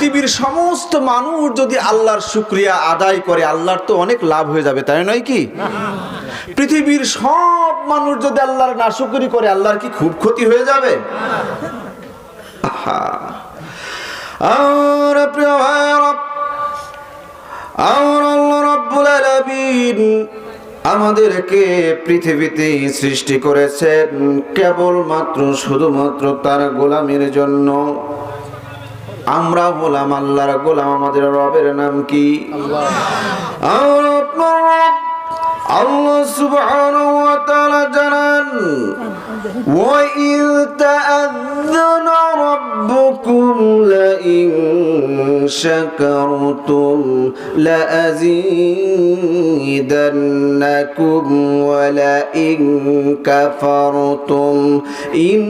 পৃথিবীর সমস্ত মানুষ যদি আল্লাহর শুক্রিয়া আদায় করে, আল্লাহর তো অনেক লাভ হয়ে যাবে, তাই নয় কি? পৃথিবীর সব মানুষ যদি আল্লাহর না নাশুকরি করে, আল্লাহর কি খুব ক্ষতি হয়ে যাবে? আমাদেরকে পৃথিবীতে সৃষ্টি করেছেন কেবলমাত্র, শুধুমাত্র তার গোলামের জন্য। আমরা হলাম আল্লাহর গোলাম, আমাদের রবের নাম কি? আল্লাহ সুবহানাহু ওয়া তাআলা জানান ওয়া ইয তাআযযানা রাব্বুকুম লা ইন শাকারতুম লা আযীদান্নাকুম ওয়া লা ইন কাফারতুম ইন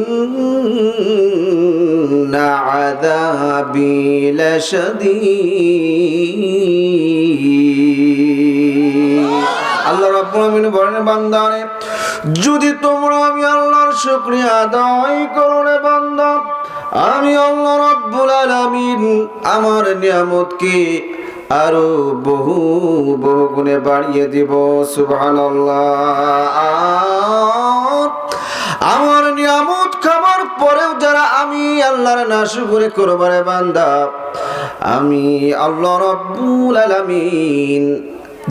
عَذَابِي لَشَدِيدٌ আল্লাহ রাব্বুল আমিন বলেন বান্দারে যদি তোমরা আমি আল্লাহর শুকরিয়া আদায় করো রে বান্দা আমি আল্লাহ রাব্বুল আলামিন আমার নিয়ামতকে আরো বহু বহু গুণে বাড়িয়ে দিব সুবহানাল্লাহ আমার নিয়ামত খাবার পরেও যারা আমি আল্লাহর নাশুকরি করবারে বান্দা, আমি আল্লাহ রাব্বুল আলামিন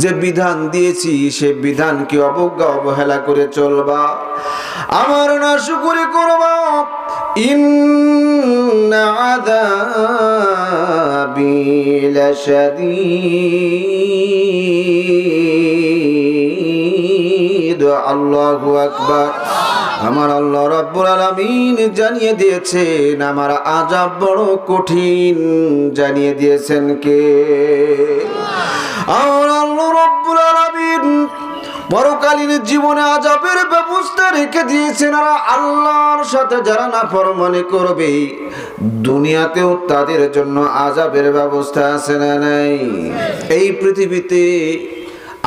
যে বিধান দিয়েছি, সে বিধানকে অবজ্ঞা, অবহেলা করে চলবা। আমার না শুকুরি করবা আল্লাহু আকবার। আমার আল্লাহ রাব্বুল আলামিন জানিয়ে দিয়েছেন, আমার আজাব বড় কঠিন। জানিয়ে দিয়েছেন কে? আমার আল্লাহ রাব্বুল আলামিন পরকালীন জীবনে আজাবের ব্যবস্থা রেখে দিয়েছেন, আর আল্লাহর সাথে যারা না ফরমানি করবে, দুনিয়াতেও তাদের জন্য আজাবের ব্যবস্থা আছে না নাই? এই পৃথিবীতে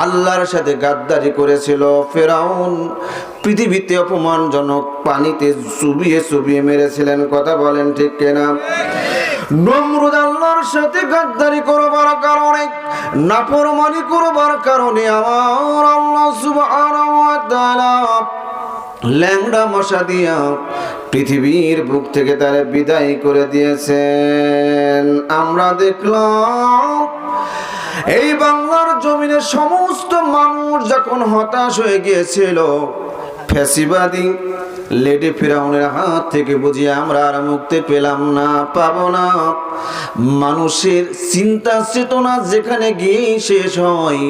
আল্লাহর সাথে গাদ্দারি করেছিল। ফেরাউন পৃথিবীতে অপমানজনক পানিতে চুবিয়ে চুবিয়ে মেরেছিলেন। কথা বলেন ঠিক কেনা? নমরুদ আল্লাহর সাথে গাদ্দারি করবার কারণে, নাফরমানি করবার কারণে আমার আল্লাহ সুবহানাহু ওয়া তাআলা ল্যাংড়া মশা দিয়া পৃথিবীর বুক থেকে তারা বিদায় করে দিয়েছেন। আমরা দেখলাম, এই বাংলার জমিনে সমস্ত মানুষ যখন হতাশ হয়ে গিয়েছিল, ফ্যাসিবাদী লেডি ফিরাউনের হাত থেকে বুঝি আমরা আর মুক্তি পেলাম না, পাবো না। মানুষের চিন্তা চেতনা যেখানে গিয়ে শেষ হয়,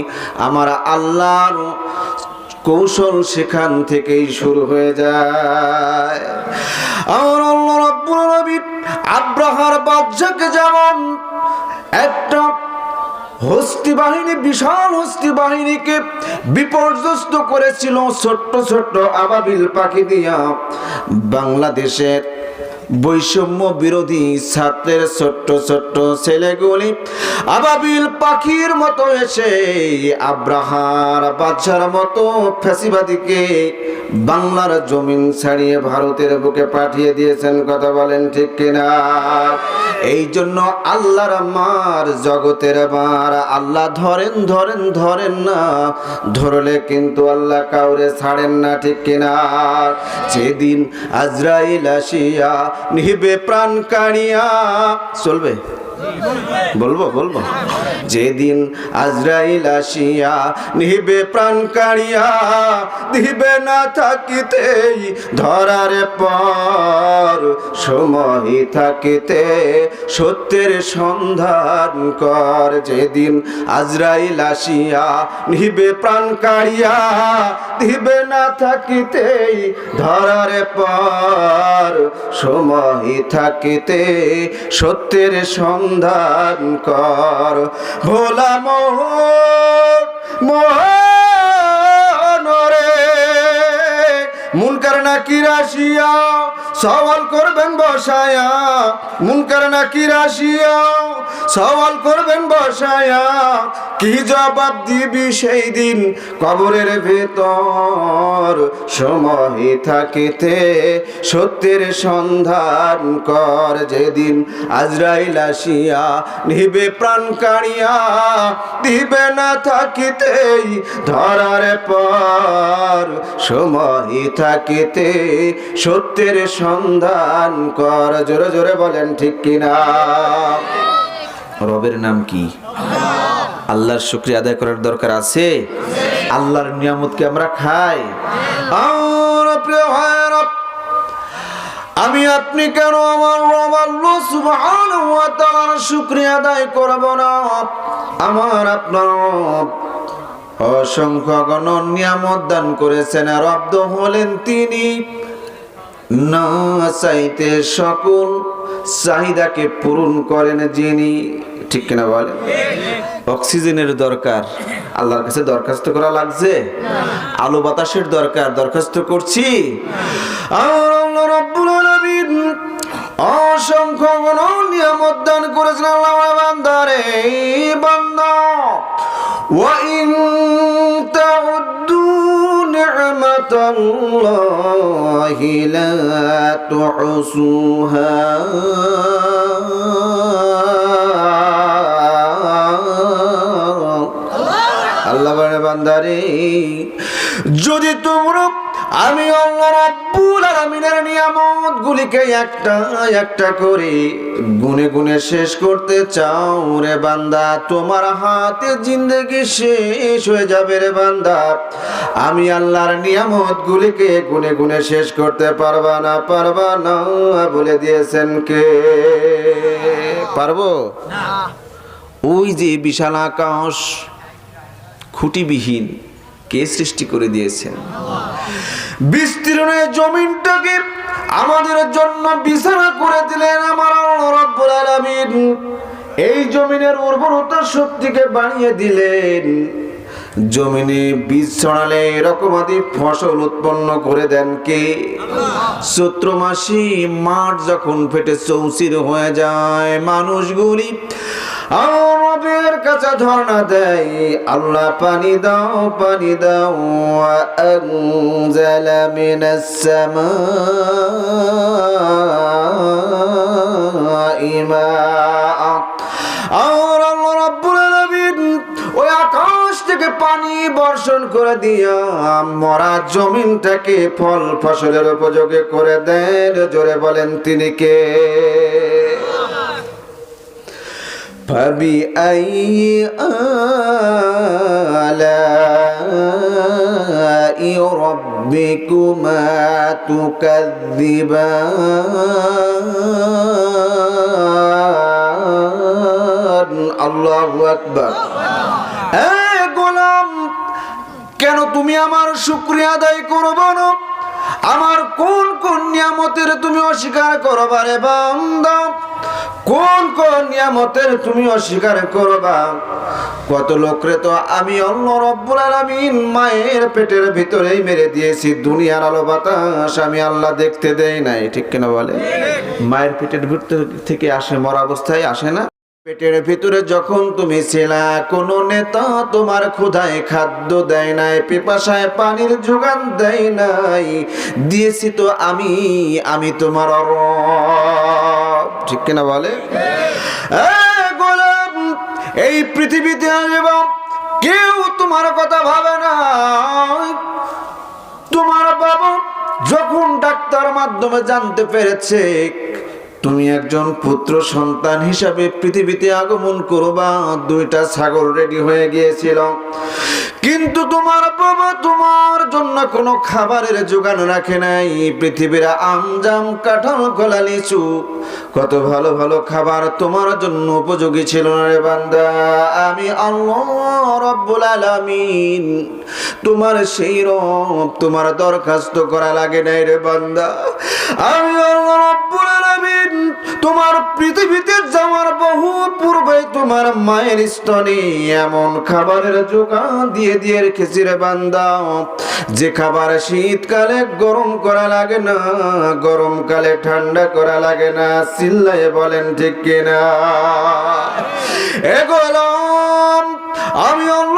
আমার আল্লাহর কৌশল সেখান থেকেই শুরু হয়ে যায়। আব্রাহার বাদশাকে যেমন একটা হস্তি বাহিনী বিশাল হস্তি বাহিনীকে বিপর্যস্ত করেছিল ছোট্ট ছোট্ট আবাবিল পাখি দিয়া। বাংলাদেশের বৈষম্য বিরোধী ছাত্রের ছোট্ট ছোট্ট ছেলেগুলি আবাবিল পাখির মতো এসে আব্রাহার বাচ্চার মতো ফ্যাসিবাদীকে বাংলার জমিন ছাড়িয়ে ভারতের বুকে পাঠিয়ে দিয়েছেন। কথা বলেন ঠিক কিনা? এই জন্য আল্লাহর আমার জগতের আমার আল্লাহ ধরেন ধরেন ধরেন না, ধরলে কিন্তু আল্লাহ কাউরে ছাড়েন না, ঠিক কিনা? যেদিন আজরাইল আসিয়া নিবে প্রাণ কাড়িয়া চলবে। বলব বলব। যেদিন আজরাইল আসিয়া নিবে প্রাণ কাড়িয়া দিবে না থাকিতেই ধরার পর সময় থাকিতে সত্যের সন্ধান কর। যেদিন আজরাইল আসিয়া নিবে প্রাণ কাড়িয়া দিবে না থাকিতেই ধরার পর সময় থাকিতে সত্যের সন্ধান কর। ভোলা মোহর মোহন মুনকার নাকি রাশিয়া? সওয়াল করবেন বসায়া। মুনকার নাকি রাশিয়া? সওয়াল করবেন বসায়া। কি জবাব দিবি সেই দিন? কবরের ভেতর সময় থাকিতে সত্যের সন্ধান কর যেদিন আজরাইল আসিয়া নিবে প্রাণ কাড়িয়া। দিবে না থাকিতেই ধরার পর সময় থাকিতে সত্যের সন্ধান কর। জোরে জোরে বলেন, ঠিক কিনা? রবের নাম কি? আল্লাহর শুক্রিয়া আদায় করার দরকার আছে? আল্লাহর নিয়ামতকে আমরা খাই? আমি আপনি কেন আমার রব আল্লাহ সুবহানাহু ওয়া তাআলার শুকরিয়া আদায় করব না? আমার আপনার অসংখ্য গণ নিয়ামত দান করেছেন রব্দ হলেন তিনি। না চাইতে সকল চাহিদাকে পূরণ করেন যিনি। ঠিক কিনা বলেন? অক্সিজেনের দরকার। আল্লাহর কাছে দরখাস্ত করা লাগছে? আলো বাতাসের দরকার, দরখাস্ত করছি। আর অসংখ্য গণ নিয়ামত দান করেছেন আল্লাহ বান্দারে। বান্দা وإن تعدوا نعمة الله لا تحصوها আল্লাহ বলে বান্দারে যদি তোমরা আমি রাব্বুল আলামিনের নিয়ামত গুলিকে একটা একটা করে গুনে গুনে শেষ করতে চাও রে বান্দা। তোমার হাতে জিন্দেগি শেষ হয়ে যাবে রে বান্দা। আমি আল্লাহর নিয়ামত গুলিকে গুনে গুনে শেষ করতে পারবা না পারবা না বলে দিয়েছেন কে? পারব? ওই যে বিশাল আকাশ খুঁটিবিহীন। কে সৃষ্টি করে দিয়েছেন? বিস্তীর্ণের জমিনটাকে আমাদের জন্য বিছানা করে দিলেন আমার রাব্বুল আলামিন। এই জমিনের উর্বরতা শক্তিকে বাড়িয়ে দিলেন। জমিনে বীজ ছড়ালে এরকম আদি ফসল উৎপন্ন করে দেন কে? চৈত্র মাসি মাঠ যখন ফেটে চৌচির হয়ে যায়, মানুষগুলি রবের কাছে ধর্ণা দেয় আল্লাহ পানি দাও পানি দাও أنزل من السماء ماء আর আল্লাহ রাব্বুল আলামিন ওই আকাশ থেকে পানি বর্ষণ করে দিয়া মরা জমিনটাকে ফল ফসলের উপযোগী করে দেন জোরে বলেন তিনি কে فبأي آلاء ربكما تكذبان الله أكبر এই গোলাম কেন তুমি আমার শুক্রিয়া আদায় করবো না আমার কোন কোন নিয়ামতের তুমি অস্বীকার করবা রে বান্দা কোন কোন নিয়ামতের তুমি অস্বীকার করবা? কত লোকরে তো আমি অন্য রব্বুল আলামিন মায়ের পেটের ভিতরেই মেরে দিয়েছি, দুনিয়ার আলো বাতাস আমি আল্লাহ দেখতে দেই নাই, ঠিক কিনা বলে? মায়ের পেটের ভিতর থেকে আসে, মরা অবস্থায় আসে না? পেটের ভিতরে যখন তুমি ছিলা, কোন নেতা তোমার ক্ষুধায় খাদ্য দেয় নাই, পিপাসায় পানির যোগান দেয় নাই, দিয়েছি তো আমি আমি তোমার রব। ঠিক কিনা বলে? গোলাম, এই পৃথিবীতে আসব কেউ তোমার কথা ভাবে না। তোমার বাবা যখন ডাক্তার মাধ্যমে জানতে পেরেছে তুমি একজন পুত্র সন্তান হিসাবে পৃথিবীতে আগমন করবা। দুইটা ছাগল রেডি হয়ে গিয়েছিল। কিন্তু তোমার বাবা তোমার জন্য কোনো খাবারের যোগান রাখে নাই। পৃথিবীর আমজাম, কাঁঠাল, কলা, লিচু, কত ভালো ভালো খাবার তোমার জন্য উপযোগী ছিল না রে বান্দা। আমি আল্লাহ রব্বুল আলামিন, তোমার সেই রব তোমার দরখাস্ত করা লাগে নাই রে বান্দা। আমি আল্লাহ তোমার পৃথিবীতে যাওয়ার বহু পূর্বে তোমার মায়ের স্তনে এমন খাবারের যোগান দিয়ে দিয়ে রেখেছি রে বান্দা। যে খাবার শীতকালে গরম করা লাগে না, গরমকালে ঠান্ডা করা লাগে না, চিল্লায়ে বলেন ঠিক কিনা। এ গোলাম আমি অন্য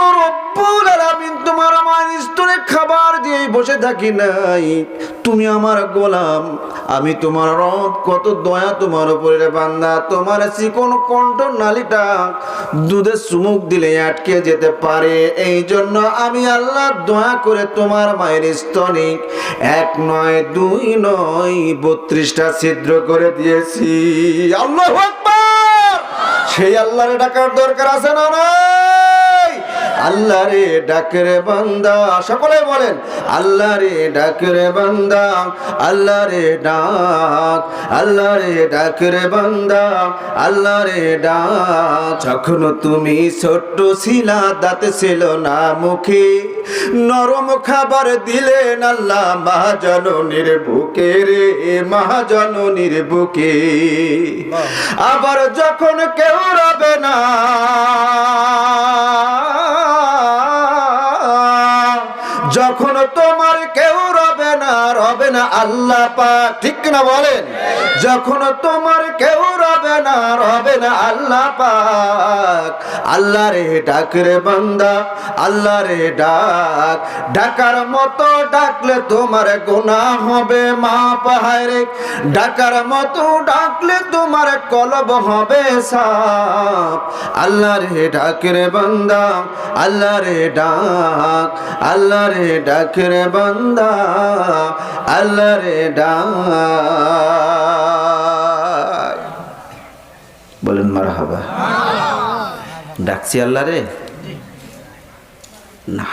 আমি তোমার রব, কত দয়া তোমার উপরে বান্দা। তোমার চিকন কণ্ঠ নালিটা দিলে আটকে যেতে পারে। এই জন্য আমি আল্লাহ দয়া করে তোমার মায়ের স্তনে এক নয়, দুই নয়, বত্রিশটা ছিদ্র করে দিয়েছি। আল্লাহ সেই আল্লাহর ডাকার দরকার আছে না নাই? আল্লাহ রে ডাকরে বান্দা। সকলে বলেন, আল্লাহ রে ডাকরে বান্দা, আল্লাহ রে ডাক, আল্লাহ রে ডাকরে বান্দা, আল্লাহ রে ডাক। যখন তুমি ছোট্ট ছিলা, দাঁতে ছিল না মুখে। নরম খাবার দিলেন আল্লাহ মহাজননীর বুকে রে, মহাজননীর বুকে। আবার যখন কেউ রবে না যখন তোমার কেউ রবে না রবে না আল্লাহ পাক, ঠিক না বলেন? যখন তোমার কেউ রবে না রবে না আল্লাহ পাক। আল্লাহ রে ডাক রে বান্দা, আল্লাহ রে ডাক। ডাকার মতো ডাকলে তোমার গোনা হবে মা পাহাড়ে ডাকার মতো ডাকলে তোমার কলব হবে সাপ আল্লাহ রে ডাক রে বান্দা, আল্লাহ রে ডাক। আল্লাহ রে ডাক রে বান্দা আল্লাহ রে বলেন মার হাবা ডাকছি আল্লাহ রে না।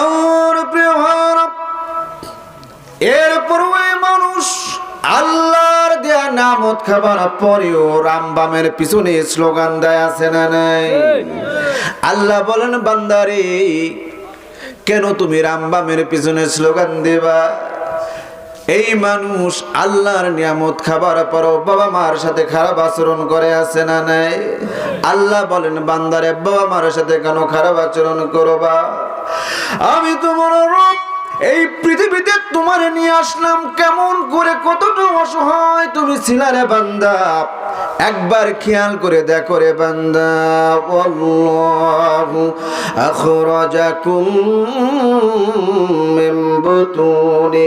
আমার প্রিয় এরপর ওই মানুষ আল্লাহর দেয়া নামত খাবার পরেও রামবামের পিছনে স্লোগান দেয় আছে না নাই? আল্লাহ বলেন, বান্দারে কেন তুমি রামবামের পিছনে স্লোগান দেবা? এই মানুষ আল্লাহর নিয়ামত খাবার পরও বাবা মার সাথে খারাপ আচরণ করে, আছে না নাই? আল্লাহ বলেন, বান্দারে, বাবা মার সাথে কেন খারাপ আচরণ করবা? আমি তোমার রব, এই পৃথিবীতে তোমার নিয়ে আসলাম কেমন করে? কতটা অসহায় তুমি ছিলারে বান্দা। একবার খেয়াল করে দেখো রে বান্দা আল্লাহু আখরাজাকুম মিন বুতুনি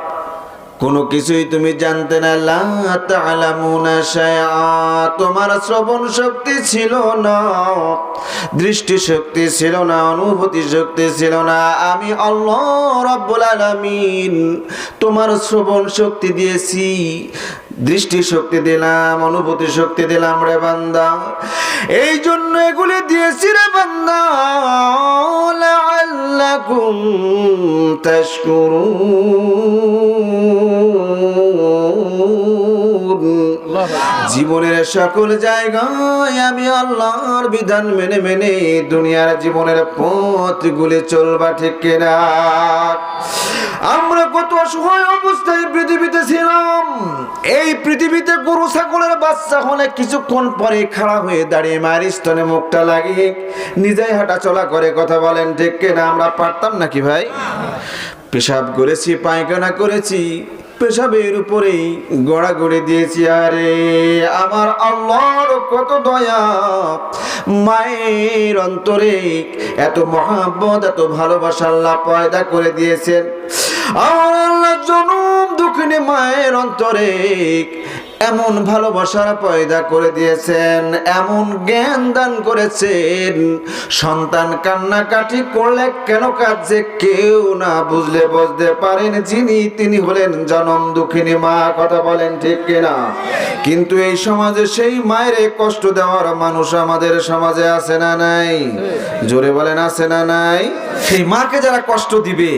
কোনো কিছুই তুমি জানতে না তোমার শ্রবণ শক্তি ছিল না, দৃষ্টি শক্তি ছিল না, অনুভূতি শক্তি ছিল না। আমি আল্লাহ রাব্বুল আলামিন তোমার শ্রবণ শক্তি দিয়েছি, দৃষ্টি শক্তি দিলাম, অনুভূতি শক্তি দিলাম রে বান্দা। এই জন্য এগুলি দিয়েছি রে বান্দা। লাআল্লাকুম তাশকুরুন। জীবনের সকল জায়গায় আমি আল্লাহর বিধান মেনে মেনে দুনিয়ার জীবনের পথগুলি চলবা ঠিক কিনা? আমরা কত অসহায় অবস্থায় পৃথিবীতে ছিলাম। এই পৃথিবীতে গরু, ছাগলের বাচ্চা হলে কিছুক্ষণ পরে খাড়া হয়ে দাঁড়িয়ে মায়ের স্তনে মুখটা লাগিয়ে নিজেই হাঁটা চলা করে কথা বলেন, ঠিক কিনা? আমরা পারতাম নাকি ভাই? পেশাব করেছি, পায়খানা করেছি। পেশাবের উপরে গড়া গড়ে দিয়েছি, আরে আমার আল্লাহর কত দয়া। মায়ের অন্তরে এত মহাব্বত, এত ভালোবাসা আল্লাহ পয়দা করে দিয়েছেন। আমার আল্লাহ জনম দুঃখিনী মায়ের অন্তরে এমন ভালোবাসার পয়দা করে দিয়েছেন, এমন জ্ঞান দান করেছেন। সন্তান কান্নাকাটি করলে কেন কাঁদছে কেউ না বুঝলে বুঝতে পারেন যিনি তিনি হলেন জনম দুঃখিনী মা, কথা বলেন ঠিক কিনা? কিন্তু এই সমাজে সেই মায়ের কষ্ট দেওয়ার মানুষ আমাদের সমাজে আছে না নাই? জোরে বলেন, আছে না নাই? সেই মাকে যারা কষ্ট দিবে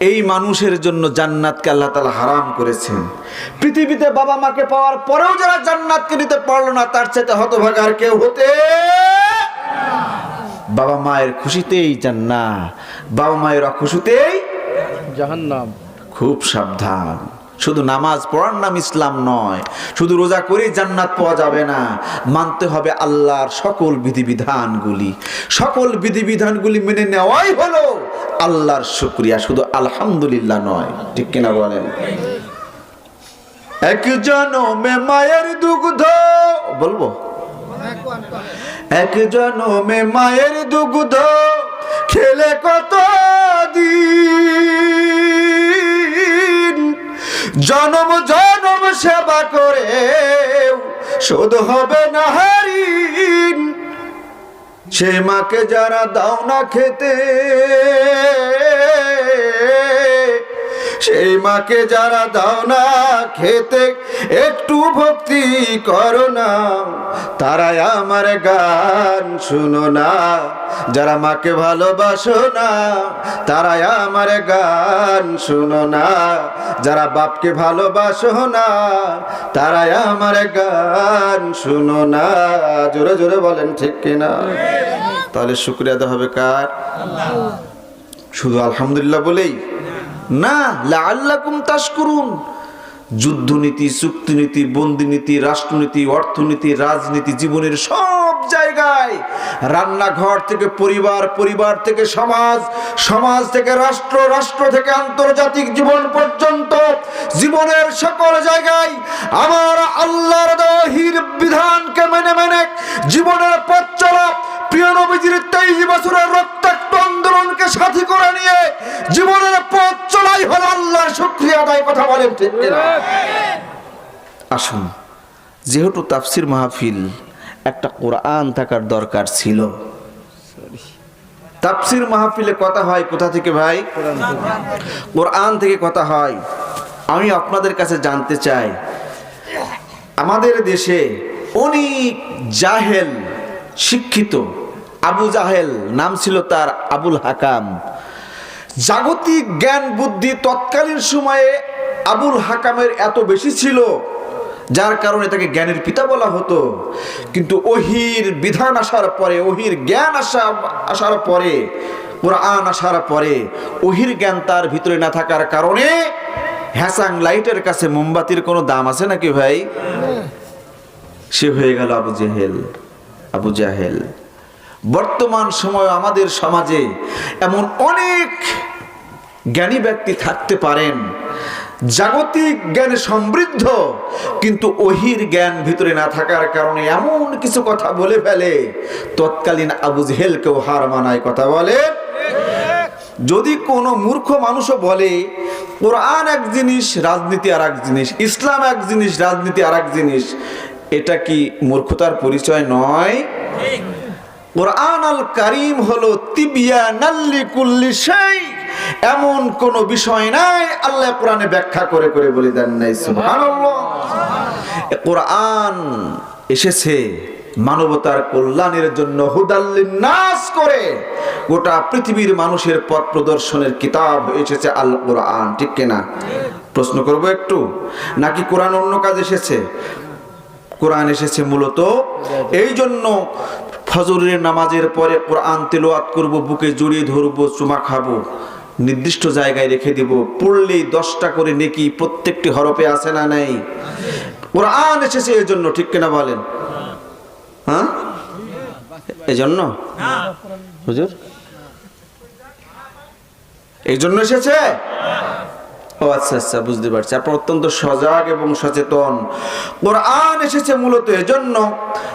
এই মানুষের জন্য জান্নাতকে আল্লাহ তালা হারাম করেছেন। পৃথিবীতে বাবা মাকে পাওয়ার পরেও যারা জান্নাতকে নিতে পারল না তার সাথে হতভাগার কেউ হতে বাবা মায়ের খুশিতেই জান্নাত বাবা মায়ের অখুশিতেই জাহান্নাম। খুব সাবধান। শুধু নামাজ পড়ার নাম ইসলাম নয় শুধু রোজা করে জান্নাত পাওয়া যাবে না মানতে হবে আল্লাহর সকল বিধিবিধানগুলি। সকল বিধিবিধানগুলি মেনে নেওয়াই হলো আল্লাহর শুক্রিয়া, শুধু আলহামদুলিল্লাহ নয়, ঠিক কিনা বলেন? এক জনমে মায়ের দুগ্ধ, বলব? এক জনমে মায়ের দুগ্ধ, খেলে কত দিন? জনম জনম সেবা করে শোধ হবে না হারিন সে মাকে যারা দাও না খেতে সেই মাকে যারা দাও না খেতে একটু ভক্তি করো না। তারাই আমার গান শুনো না। যারা মাকে ভালোবাসো না তারাই আমার গান শুনো না। যারা বাপকে ভালোবাসো না তারাই আমার গান শুনো না। জোরে জোরে বলেন ঠিক কিনা? তাহলে শুক্রিয়া দেওয়া হবে কার? শুধু আলহামদুলিল্লাহ বলেই না লাল্লাকুম তাশকুরুন। যুদ্ধনীতি, চুক্তিনীতি, বন্দিনীতি, রাষ্ট্রনীতি, অর্থনীতি, রাজনীতি, জীবনের সব জায়গায় রান্নাঘর থেকে পরিবার পরিবার থেকে সমাজ সমাজ থেকে রাষ্ট্র রাষ্ট্র থেকে আন্তর্জাতিক জীবন পর্যন্ত, জীবনের সকল জায়গায় আমার আল্লাহর দহির বিধানকে মেনে মেনে জীবনের পথ চলা। প্রিয় নবীজির তেইশ বছরের রক্তাক্ত আদায় কথা বলেন ঠিক? আসুন যেহেতু তাফসির মাহফিল একটা কোরআন থাকার দরকার ছিল। তাফসির মাহফিলে কথা হয় কোথা থেকে ভাই? কোরআন থেকে কথা হয়। আমি আপনাদের কাছে জানতে চাই আমাদের দেশে অনেক জাহেল শিক্ষিত আবু জাহেল নাম ছিল তার আবুল হাকাম। জাগতিক জ্ঞান বুদ্ধি তৎকালীন সময়ে আবুল হাকামের এত বেশি ছিল, যার কারণে তাকে জ্ঞানের পিতা বলা হতো। কিন্তু ওহির বিধান আসার পরে, ওহির জ্ঞান আসা, আসার পরে, কোরআন আসার পরে, ওহির জ্ঞান তার ভিতরে না থাকার কারণে হ্যাসাং লাইটের কাছে মোমবাতির কোনো দাম আছে নাকি ভাই? সে হয়ে গেল আবু জেহেল, আবু জাহেল। বর্তমান সময় আমাদের সমাজে এমন অনেক জ্ঞানী ব্যক্তি থাকতে পারেন। জাগতিক জ্ঞানে সমৃদ্ধ কিন্তু ওহির জ্ঞান ভিতরে না থাকার কারণে এমন কিছু কথা বলে ফেলে তৎকালীন আবু জেহেলকেও হার মানায় কথা বলে। যদি কোনো মূর্খ মানুষও বলে কোরআন এক জিনিস রাজনীতি আর এক জিনিস ইসলাম এক জিনিস রাজনীতি আর এক জিনিস এটা কি মূর্খতার পরিচয় নয়? কোরআন আল কারিম হলো তিবিয়া নাল্লি কুল্লি সেই এমন কোন বিষয় নাই, আল্লাহ কোরআনে ব্যাখ্যা করে করে বলে দেন নাই কোরআন এসেছে মানবতার কল্যাণের জন্য নাস করে। গোটা পৃথিবীর মানুষের পথ প্রদর্শনের কিতাব এসেছে আল কোরআন, ঠিক কিনা প্রশ্ন করব একটু, নাকি কোরআন অন্য কাজ এসেছে? কোরআন এসেছে মূলত এই জন্য ফজরের নামাজের পরে কোরআন তেলোয়াত করব, বুকে জড়িয়ে ধরবো, চুমা খাব। নির্দিষ্ট জায়গায় রেখে দিব। পড়লেই দশটা করে নেকি প্রত্যেকটি হরফে আসে না নাই? কোরআন এসেছে এই জন্য ঠিক কিনা বলেন? হ্যাঁ? এই জন্য হুজুর? এই জন্য এসেছে? ও আচ্ছা আচ্ছা বুঝতে পারছি। আপনার অত্যন্ত সজাগ এবং সচেতন। কোরআন এসেছে মূলত এজন্য,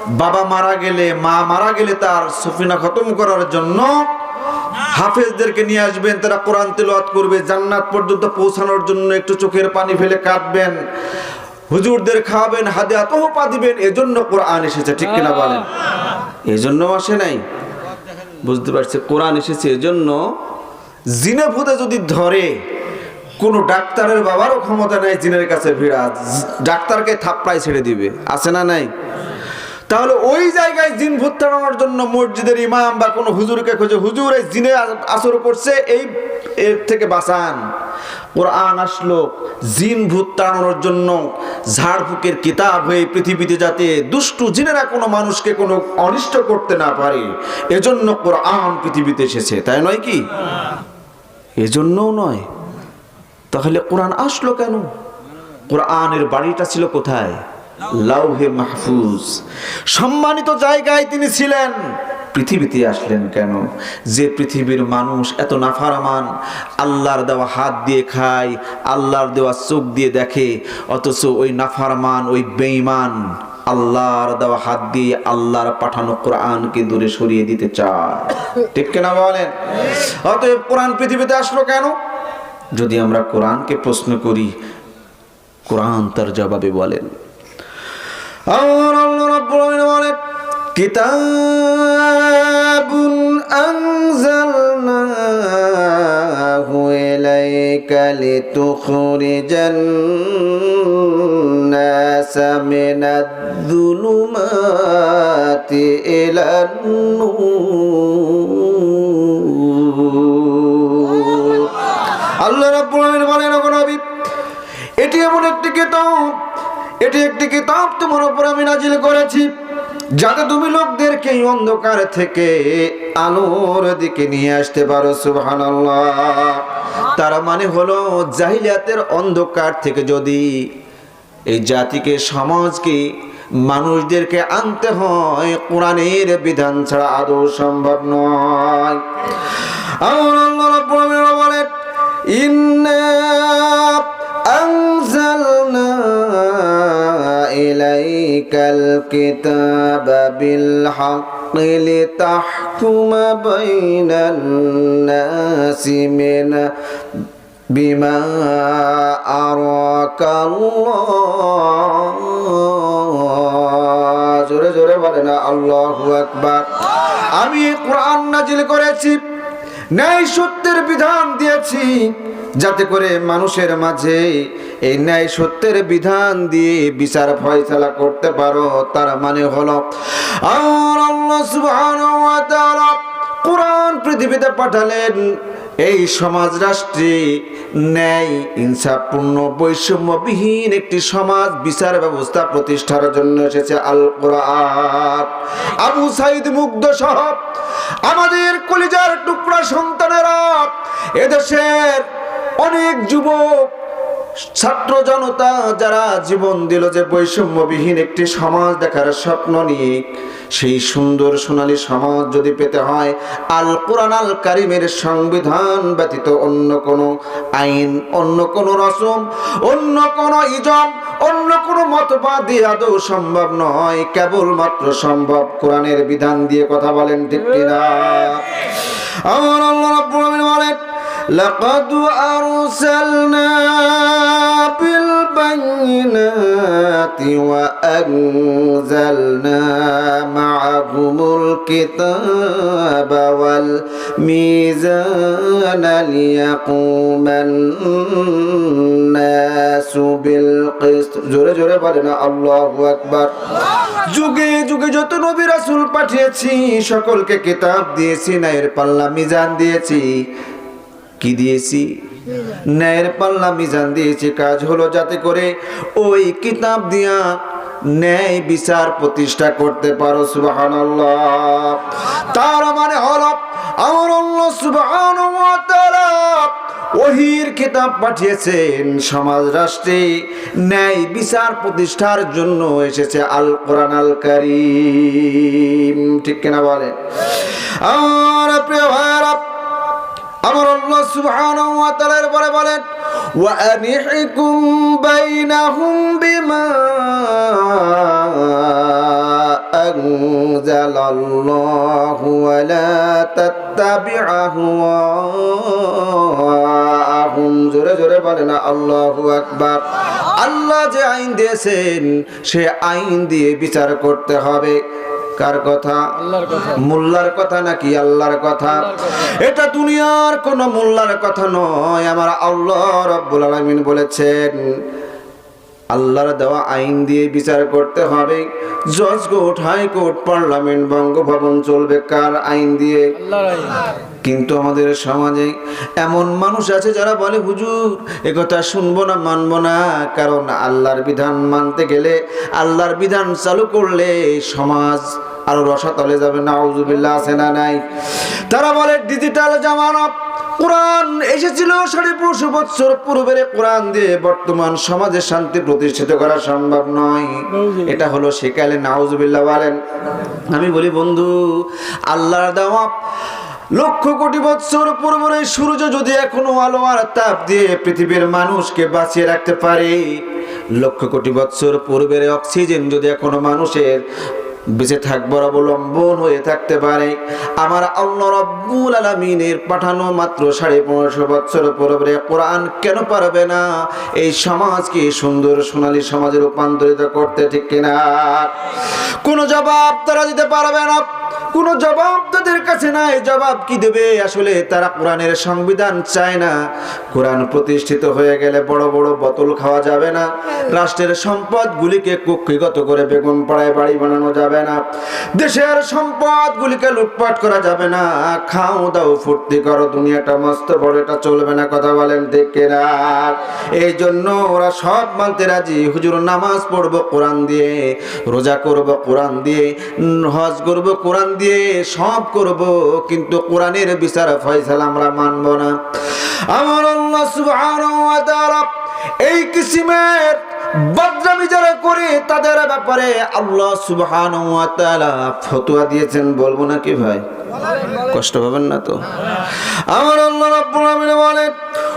বাবা মারা গেলে, মা মারা গেলে তার সফিনা খতম করার জন্য হাফেজদেরকে নিয়ে আসবেন, তারা কোরআন তেলাওয়াত করবে, জান্নাত পর্যন্ত পৌঁছানোর জন্য একটু চোখের পানি ফেলে কাঁদবেন, হুজুরদের খাওয়াবেন হাদিয়া তোহপা দিবেন, এজন্য কোরআন এসেছে, ঠিক কিনা বলেন? এজন্য আসে নাই? বুঝতে পারছে, কোরআন এসেছে, এজন্য জিনে ভূতে যদি ধরে, কোন ডাক্তারের বাবারও ক্ষমতা নাই, জিনের কাছে ভিড়া ডাক্তারকে থাপ্পাই ছেড়ে দিবে, আছে না নাই? তাহলে ওই জায়গায় জিন ভূত তাড়ানোর জন্য মসজিদের ইমাম বা কোনো হুজুরকে খোঁজে, হুজুর এই জিনে আসর করছে এই এর থেকে বাঁচান। কোরআন আসলো, জিন ভূত তাড়ানোর জন্য ঝাড়ফুকের কিতাব হয়ে পৃথিবীতে যাতে দুষ্টু জিনেরা কোনো মানুষকে কোনো অনিষ্ট করতে না পারে, এজন্য কোরআন পৃথিবীতে এসেছে, তাই নয় কি? এজন্যও নয়। তাহলে কোরআন আসলো কেন? কোরআনের বাড়িটা ছিল কোথায়? লাউহে মাহফুজ। সম্মানিত জায়গায় তিনি ছিলেন। পৃথিবীতে আসলেন কেন? যে পৃথিবীর মানুষ এত নাফারামান, আল্লাহর দেওয়া হাত দিয়ে খায়, আল্লাহর দেওয়া চোখ দিয়ে দেখে, অথচ ওই নাফারমান, ওই বেঈমান আল্লাহর দেওয়া হাত দিয়ে আল্লাহর পাঠানো কোরআনকে দূরে সরিয়ে দিতে চায়। ঠিক কেনা বলেন? অতএব কোরআন পৃথিবীতে আসলো কেন? যদি আমরা কোরআনকে প্রশ্ন করি, কোরআন তার জবাবে বলেন। আমার আল্লাহ রাব্বুল আলামিন বলেন কিতাবুন আনজালনাহু ইলাইকা লিতুখরিজান নাস মিনাদ যুলুমাতি ইলান নূর আল্লাহ রাব্বুল আলামিন বলেন নবী এটি এমন একটি কিতাব এটি একটি কিতাব তোমার উপর আমি নাজিল করেছি, যাতে তুমি লোকদেরকে এই অন্ধকার থেকে আলোর দিকে নিয়ে আসতে পারো, সুবহানাল্লাহ। তার মানে হলো, জাহিলিয়াতের অন্ধকার থেকে যদি এই জাতিকে, সমাজকে, মানুষদেরকে আনতে হয়, কোরআনের বিধান ছাড়া আদৌ সম্ভব নয়। আমার আল্লাহ বলেন ইন্না إليك الكتاب بالحق لتحكم بين الناس من بما أراك الله জোরে জোরে বলে না আল্লাহু আকবার আমি এই কোরআন নাজিল করেছি ন্যায় সত্যের বিধান দিয়েছি, যাতে করে মানুষের মাঝে এই ন্যায় সত্যের বিধান দিয়ে বিচার ফয়সালা করতে পারো। তার মানে হলো কোরআন পৃথিবীতে পাঠালেন, এই সমাজ রাষ্ট্রে ন্যায়, ইনসাফপূর্ণ, বৈষম্যবিহীন একটি সমাজ বিচার ব্যবস্থা প্রতিষ্ঠার জন্য এসেছে আল কোরআন আবু সাইদ মুগ্ধ সহ আমাদের কলিজার টুকরা সন্তানেরা এদেশের অনেক যুবক ছাত্র জনতা যারা জীবন দিল যে বৈষম্যবিহীন একটি সমাজ দেখার স্বপ্ন নিয়ে, সেই সুন্দর সোনালী সমাজ যদি পেতে হয়, আল কোরআন আল কারিমের সংবিধান ব্যতীত অন্য কোনো আইন, অন্য কোনো রসম, অন্য কোনো ইজম, অন্য কোনো মতবাদ আদৌ সম্ভব নয়। কেবলমাত্র সম্ভব কোরআনের বিধান দিয়ে কথা বলেন, ঠিক কিনা? আমার আল্লাহ বলেন لقد أرسلنا بالبينات وأنزلنا معهم الكتاب والميزان ليقوم الناس بالقسط জোরে জোরে বলে না আল্লাহু আকবার যুগে যুগে যত নবী রাসূল পাঠিয়েছি সকলকে কিতাব দিয়েছি নায়ের পাল্লা মিজান দিয়েছি কি দিয়েছি? ন্যায়ের পাল্লা মিজান দিয়েছি, কাজ হলো যাতে করে ওই কিতাব দিয়া ন্যায় বিচার প্রতিষ্ঠা করতে পারো, সুবহানাল্লাহ। তার মানে হল, আমার সুবহানাহু ওয়া ওহির কিতাব পাঠিয়েছেন, সমাজ রাষ্ট্রে ন্যায় বিচার প্রতিষ্ঠার জন্য এসেছে আল কোরআন আল কারীম। ঠিক কিনা বলে আর প্রিয় ভাইরা আমার আল্লাহ সুবহানাহু ওয়া তাআলার পরে বলেন, ওয়া আনিহকুম বাইনাহুম বিমা আনজালাল্লাহু ওয়া লা তাত্তাবি'হু আহুম জোরে জোরে বলেন, আল্লাহু আকবার। আল্লাহ যে আইন দিয়েছেন, সে আইন দিয়ে বিচার করতে হবে। কার কথা। আল্লাহর কথা। মোল্লার কথা নাকি আল্লাহর কথা? এটা দুনিয়ার কোন মোল্লার কথা নয় আমার আল্লাহ রব্বুল আলামিন বলেছেন আল্লাহর দেওয়া আইন দিয়ে বিচার করতে হবে। জজ কোর্ট হাইকোর্ট পার্লামেন্ট বঙ্গভবন চলবে কার আইন দিয়ে? কিন্তু আমাদের সমাজে এমন মানুষ আছে যারা বলে হুজুর একথা শুনব না মানবো না। কারণ আল্লাহর বিধান মানতে গেলে আল্লাহর বিধান চালু করলে সমাজ আরও রসাতলে যাবে না আউজুবিল্লাহ আছে না নাই। তারা বলে ডিজিটাল জামানা কোরআন এসেছিল সাড়ে পনেরোশো বছর পূর্বের কোরআন দিয়ে বর্তমান সমাজে শান্তি প্রতিষ্ঠিত করা সম্ভব নয়। এটা হলো সেকালে নাউজুবিল্লাহ বলেন। আমি বলি বন্ধু আল্লাহর দেওয়া লক্ষ কোটি বছর পূর্বের সূর্য যদি এখনও আলো আর তাপ দিয়ে পৃথিবীর মানুষকে বাঁচিয়ে রাখতে পারে লক্ষ কোটি বছর পূর্বের অক্সিজেন যদি এখনও মানুষের বেঁচে থাকবার অবলম্বন হয়ে থাকতে পারে। আমার আল্লাহ রব্বুল আলামিনের পাঠানো মাত্র সাড়ে পনেরোশো বছর পরে কোরআন কেন পারবে না? এই সমাজকে সুন্দর সোনালী সমাজে রূপান্তরিত করতে ঠিক কিনা? কোনো জবাব তারা দিতে পারবে না। কোনো জবাব তাদের কাছে নাই। জবাব কি দেবে? আসলে তারা কোরআনের সংবিধান চায় না। কোরআন প্রতিষ্ঠিত হয়ে গেলে বড় বড় বোতল খাওয়া যাবে না। রাষ্ট্রের সম্পদগুলিকে কুক্ষিগত করে বেগুন পাড়ায় বাড়ি বানানো যাবে না। দেশের সম্পদগুলিকে লুটপাট করা যাবে না। খাও, দাও, ফুর্তি করো, দুনিয়াটা মস্ত বড়, এটা চলবে না, কথা বলেন দেখে না এই জন্য ওরা সব মানতে রাজি। হুজুর নামাজ পড়ব কোরআন দিয়ে, রোজা করব কোরআন দিয়ে, হজ করব কোরআন দিয়ে, সব করব, কিন্তু কোরআনের বিচার ফয়সালা আমরা মানব না। আমার আল্লাহ সুবহানাহু ওয়া তাআলা এই কিসিমের বদনামি যারা করে তাদের ব্যাপারে আল্লাহ সুবহানাহু ওয়া তাআলা ফতোয়া দিয়েছেন বলবো না কি ভাই কষ্ট পাবেন না তো আমার আল্লাহ রাব্বুল আলামিন বলেন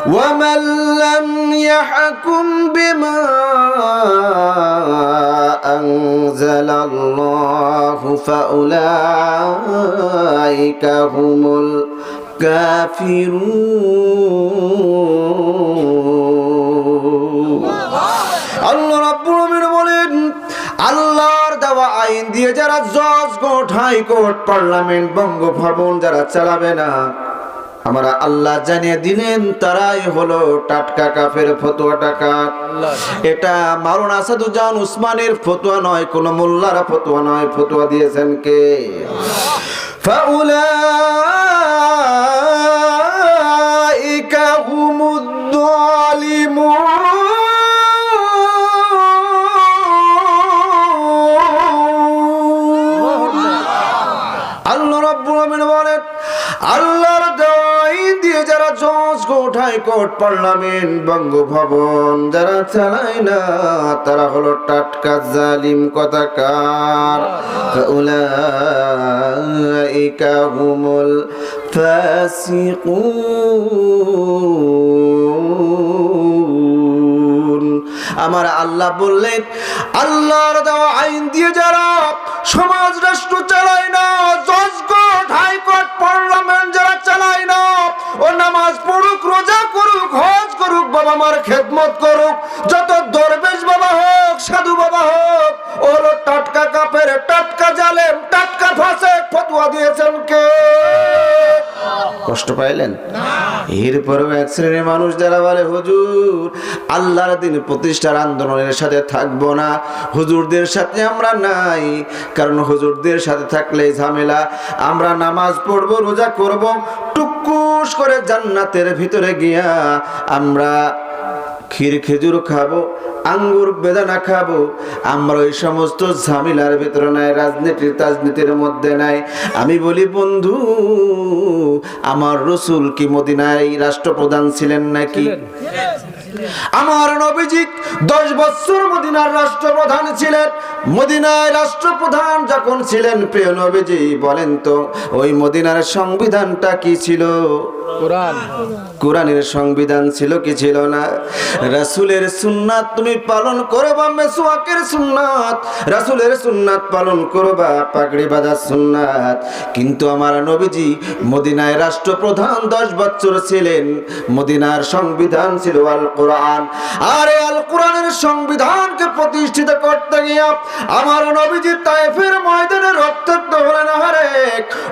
ومن لم يحكم بما أنزل الله فأولئك هم الكافرون আল্লাহর দেওয়া আইন দিয়ে যারা জজ, কোর্ট হাইকোর্ট পার্লামেন্ট বঙ্গভবন যারা চালাবে না, আমরা আল্লাহ জানিয়ে দিলেন, তারাই হলো টাটকা কাফের ফতোয়া টাকা। এটা মারুন আসাদুজান উসমানের ফতোয়া নয়, কোন মোল্লার ফতোয়া নয়, ফতোয়া দিয়েছেন কে? ফাউলাইকা হুমুদ জজ কোর্ট হাইকোর্ট পার্লামেন্ট, বঙ্গভবন যারা চালায় না, তারা হলো টাটকা জালিম আমার আল্লাহ বললেন, আল্লাহর দেওয়া আইন দিয়ে যারা সমাজ রাষ্ট্র চালায় না, জজ কোর্ট হাইকোর্ট পার্লামেন্ট চালায় না। ও নামাজ পড়ুক রোজা হজ করুক, বাবা মার খেদমত করুক, যত দরবেশ বাবা হোক, সাধু বাবা হোক ওর টাটকা কাপের টাটকা জালেম, টাটকা ফাঁসে ফতুয়া দিয়েছেন কে? কষ্ট পাইলেন? এরপরেও এক শ্রেণির মানুষ যারা বলে, হুজুর, আল্লাহর দিন প্রতিষ্ঠার আন্দোলনের সাথে থাকব না। হুজুরদের সাথে আমরা নাই। কারণ হুজুরদের সাথে থাকলে ঝামেলা। আমরা নামাজ পড়ব, রোজা করব, টুকুস করে জান্নাতের ভিতরে গিয়া আমরা ক্ষীর খেজুর খাব, আঙ্গুর বেদানা খাব, আমরা ওই সমস্ত ঝামেলার ভেতরে নাই, রাজনীতির তাজনীতির মধ্যে নাই। আমি বলি, বন্ধু, আমার রসুল কি মদিনায় রাষ্ট্রপ্রধান ছিলেন নাকি? আমার নবীজি দশ বছর মদিনার রাষ্ট্রপ্রধান ছিলেন। মদিনায় রাষ্ট্রপ্রধান যখন ছিলেন প্রিয় নবীজি বলেন তো ওই মদিনার সংবিধানটা কি ছিল? কোরআন। কোরআনের সংবিধান ছিল কি ছিল না? রাসূলের সুন্নাত তুমি পালন করবা মেসওয়াকের সুন্নাত। রাসূলের সুন্নাত পালন করবা পাগড়ি বাঁধার সুন্নাত। কিন্তু আমার নবীজি মদিনায় রাষ্ট্রপ্রধান দশ বছর ছিলেন। মদিনার সংবিধান ছিল আল কোরআন। আর আল কোরআনের সংবিধানকে প্রতিষ্ঠিত করতে গিয়া আমার নবীজি তাইফের ময়দানে রক্তাক্ত হলেন। হারে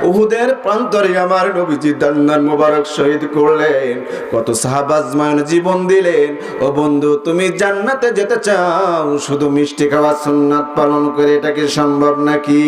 উহুদের প্রান্তরে আমার নবীজি দান্নার মোবারক শহীদ করলেন। কত সাহাবাজমায়ন জীবন দিলেন। ও বন্ধু, তুমি জান্নাতে যেতে চাও? শুধু মিষ্টি খাওয়া সুন্নাত পালন করে এটা কি সম্ভব নাকি?